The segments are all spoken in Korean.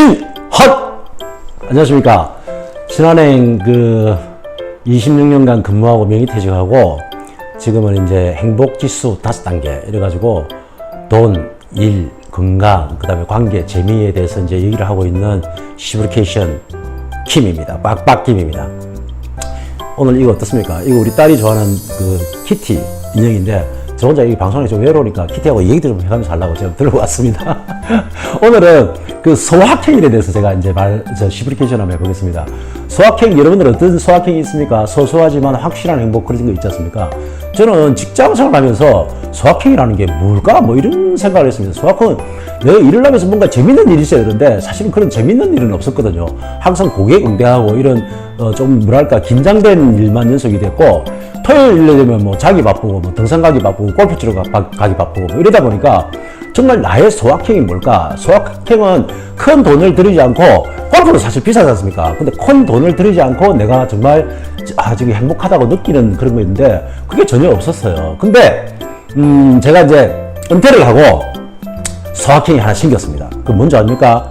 신헛 안녕하십니까 신한행 그 26년간 근무하고 명의퇴직하고 지금은 이제 행복지수 다섯 단계 이래가지고 돈, 일, 건강, 그 다음에 관계, 재미에 대해서 이제 얘기를 하고 있는 시브리케이션 킴입니다. 빡빡킴입니다. 오늘 이거 어떻습니까? 이거 우리 딸이 좋아하는 그 키티 인형인데 저 혼자 이 방송에 좀 외로우니까 키티하고 얘기도 좀 해가면서 하려고 제가 들고 왔습니다. 오늘은 그 소확행에 대해서 제가 이제 말, 저 시브리케이션 한번 해보겠습니다. 소확행, 여러분들 어떤 소확행이 있습니까? 소소하지만 확실한 행복 그런 거 있지 않습니까? 저는 직장 생활 하면서 소확행이라는 게 뭘까? 뭐 이런 생각을 했습니다. 소확행은 내가 일을 하면서 뭔가 재밌는 일이 있어야 되는데 사실은 그런 재밌는 일은 없었거든요. 항상 고객 응대하고 이런 어, 좀 뭐랄까 긴장된 일만 연속이 됐고 토요일에 되면 뭐 자기 바쁘고 뭐 등산 가기 바쁘고 골프 치러 가, 가- 가기 바쁘고 뭐 이러다 보니까 정말 나의 소확행이 뭘까? 소확행은 큰 돈을 들이지 않고 골프는 사실 비싸지 않습니까? 근데 큰 돈을 들이지 않고 내가 정말 아 지금 행복하다고 느끼는 그런 거 있는데 그게 전혀 없었어요. 근데 음 제가 이제 은퇴를 하고 소확행이 하나 생겼습니다. 그 뭔지 아닙니까?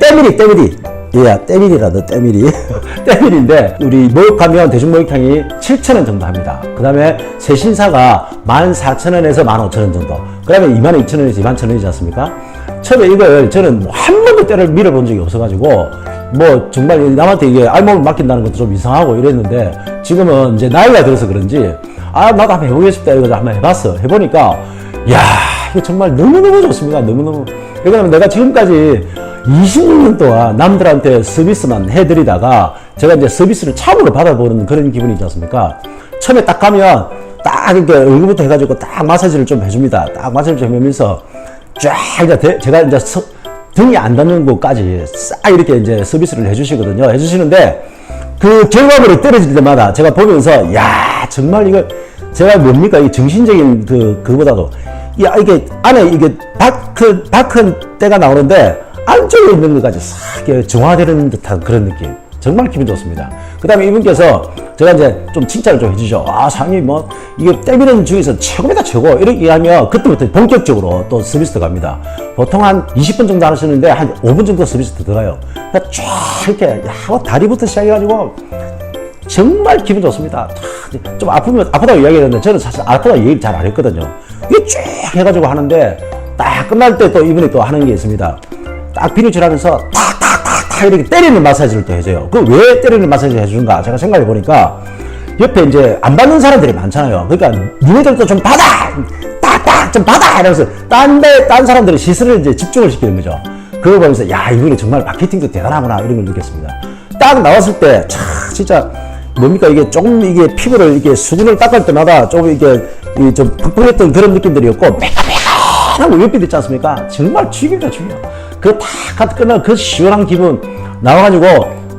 때밀이 때밀이 예, 때밀이라도 때밀이. 때밀인데 우리 모욕하면 대중 목욕탕이 7,000원 정도 합니다. 그 다음에 세신사가 14,000원에서 15,000원 정도. 그 다음에 22,000원에서 21,000원이지 않습니까? 처음에 이걸 저는 뭐 한 번도 때를 밀어본 적이 없어가지고 뭐 정말 남한테 이게 알몸을 맡긴다는 것도 좀 이상하고 이랬는데 지금은 이제 나이가 들어서 그런지 아 나도 한번 해보겠습니다 이거 한번 해봤어. 해보니까 야 이거 정말 너무너무 좋습니다. 너무너무. 왜냐면 내가 지금까지 26년 동안 남들한테 서비스만 해드리다가 제가 이제 서비스를 처음으로 받아보는 그런 기분이지 않습니까? 처음에 딱 가면 딱 이렇게 얼굴부터 해가지고 딱 마사지를 좀 해줍니다. 딱 마사지를 좀 해주면서 쫙 이제 대- 제가 이제 서- 등이 안 닿는 곳까지 싹 이렇게 이제 서비스를 해주시거든요. 해주시는데 그 결과물이 떨어질 때마다 제가 보면서 야 정말 이거 제가 뭡니까? 이 정신적인 그 그보다도 야 이게 안에 이게 바크 바큰 때가 나오는데 안쪽에 있는 것까지 싹 정화되는 듯한 그런 느낌. 정말 기분 좋습니다. 그 다음에 이분께서 제가 이제 좀 칭찬을 좀 해주죠. 아, 상이 뭐, 이게 때미는 중에서 최고입니다, 최고. 이렇게 하면 그때부터 본격적으로 또 서비스 들어갑니다. 보통 한 20분 정도 하시는데 한 5분 정도 서비스 들어가요. 쫙 이렇게 하고 다리부터 시작해가지고 정말 기분 좋습니다. 탁, 좀 아프면 아프다고 이야기했는데 저는 사실 아프다고 얘기 잘안 했거든요. 이게 쭉 해가지고 하는데 딱 끝날 때 또 이분이 또 하는 게 있습니다. 딱 비누칠 하면서 탁탁탁탁 이렇게 때리는 마사지를 또 해줘요. 그 왜 때리는 마사지를 해주는가? 제가 생각해 보니까 옆에 이제 안 받는 사람들이 많잖아요. 그러니까 니네들도 좀 받아! 딱딱 좀 받아! 이러면서 딴 데, 딴 사람들의 시선을 이제 집중을 시키는 거죠. 그거 보면서 야, 이분이 정말 마케팅도 대단하구나 이런 걸 느꼈습니다. 딱 나왔을 때, 참, 진짜 뭡니까 이게 조금 이게 피부를 이게 수분을 닦을 때마다 조금 이게 이좀 푹푹했던 그런 느낌들이었고 매끈매끈하고 옆에 있지 않습니까? 정말 죽입니다 죽여. 그딱 끝나 그 시원한 기분 나와가지고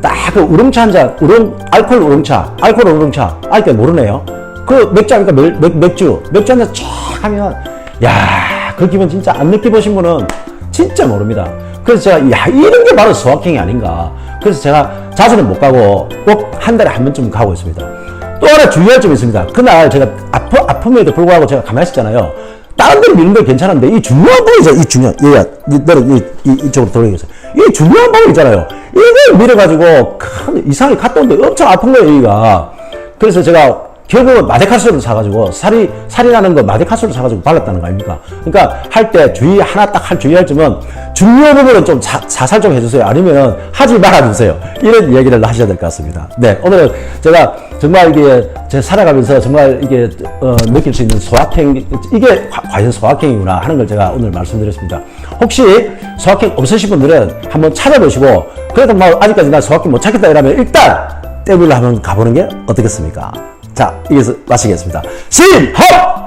딱 그 우롱차 한 잔, 우롱 알콜 우롱차, 알콜 우롱차, 아이까 모르네요. 그 맥주 아니까 맥, 맥, 맥주, 맥주 한 잔 쫙 하면 야 그 기분 진짜 안 느껴보신 분은 진짜 모릅니다. 그래서 제가 야 이런 게 바로 소확행이 아닌가. 그래서 제가 자주는 못 가고 꼭 한 달에 한 번쯤 가고 있습니다. 또 하나 주의할 점이 있습니다. 그날 제가 아프, 아픔에도 불구하고 제가 가만히 있었잖아요. 다른 데는 미는 건 괜찮은데 이 중요한 부분이죠. 이 중요한 얘가 너는 이, 이, 이 쪽으로 돌아가겠어. 이 중요한 부분 있잖아요. 이걸 밀어가지고 큰 이상하게 갔다 오는데 엄청 아픈 거예요. 여기가. 그래서 제가 결국은 마데카솔을 사가지고 살이 살이 나는 거 마데카솔을 사가지고 발랐다는 거 아닙니까? 그러니까 할 때 주의 하나 딱 할 주의할 점은 중요 부분은 좀 사, 사살 좀 해주세요. 아니면 하지 말아주세요. 이런 얘기를 하셔야 될 것 같습니다. 네 오늘은 제가 정말 이게 제 살아가면서 정말 이게 어, 느낄 수 있는 소확행 이게 과- 과연 소확행이구나 하는 걸 제가 오늘 말씀드렸습니다. 혹시 소확행 없으신 분들은 한번 찾아보시고 그래도 뭐 아직까지 나 소확행 못 찾겠다 이러면 일단 떼굴로 한번 가보는 게 어떻겠습니까? 자, 여기서 마치겠습니다. 신합!